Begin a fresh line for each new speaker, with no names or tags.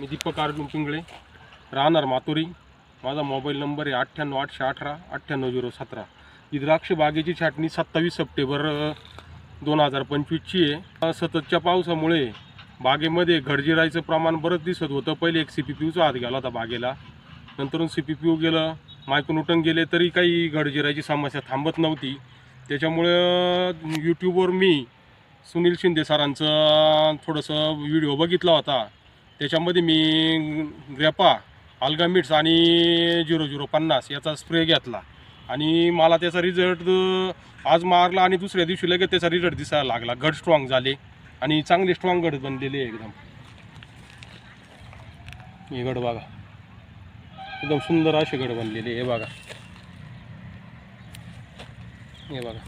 मी दीपक अर्जुन पिंगळे राहणार मातुरी. माझा mobile number आहे अठ्ठ्याण्णव आठशे अठरा अठ्ठ्याण्णव झिरो सतरा. ही द्राक्ष बागेची छाटणी सत्तावीस सप्टेंबर दोन हजार पंचवीसची आहे. सततच्या पावसामुळे बागेमध्ये घडजिरायचं प्रमाण बरंच दिसत होतं. पहिले एक सी पी पी यूचा हात गेला होता बागेला. नंतरून सी पी पी यू गेलं. मायक्रोन्यूटन गेले तरी काही घडजिरायची समस्या थांबत नव्हती. त्याच्यामुळं यूट्यूबवर मी सुनील शिंदे सरांचं थोडंसं व्हिडिओ बघितला होता. त्याच्यामध्ये मी ग्रेपा अल्गामिट्स आणि झिरो झिरो पन्नास याचा स्प्रे घेतला. आणि मला त्याचा रिझल्ट आज मारला आणि दुसऱ्या दिवशी लगेच त्याचा रिझल्ट दिसायला लागला. गड स्ट्रॉंग झाले आणि चांगले स्ट्रॉंग गड बनलेले आहे एकदम. हे गड बघा. एकदम सुंदर असे गड बनलेले हे बघा. हे बघा.